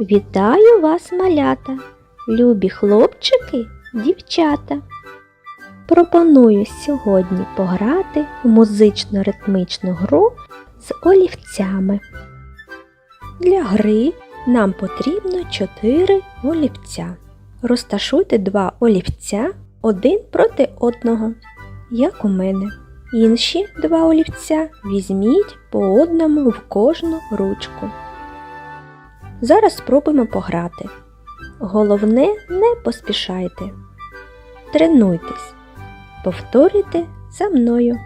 Вітаю вас, малята, любі хлопчики, дівчата. Пропоную сьогодні пограти в музично-ритмичну гру з олівцями. Для гри нам потрібно 4 олівця. Розташуйте два олівця один проти одного, як у мене. Інші два олівця візьміть по одному в кожну ручку. Зараз спробуємо пограти. Головне, не поспішайте. Тренуйтесь. Повторюйте за мною.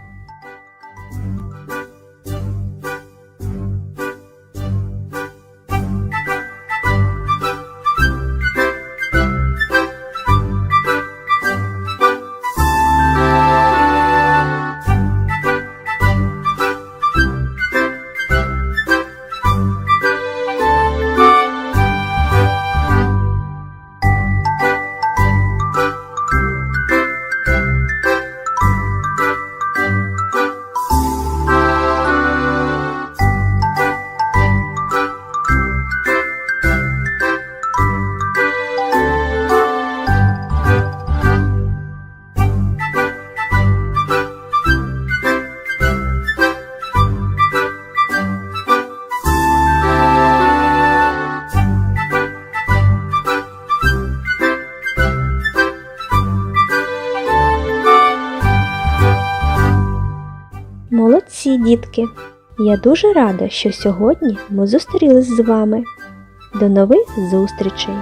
Молодці, дітки! Я дуже рада, що сьогодні ми зустрілись з вами. До нових зустрічей!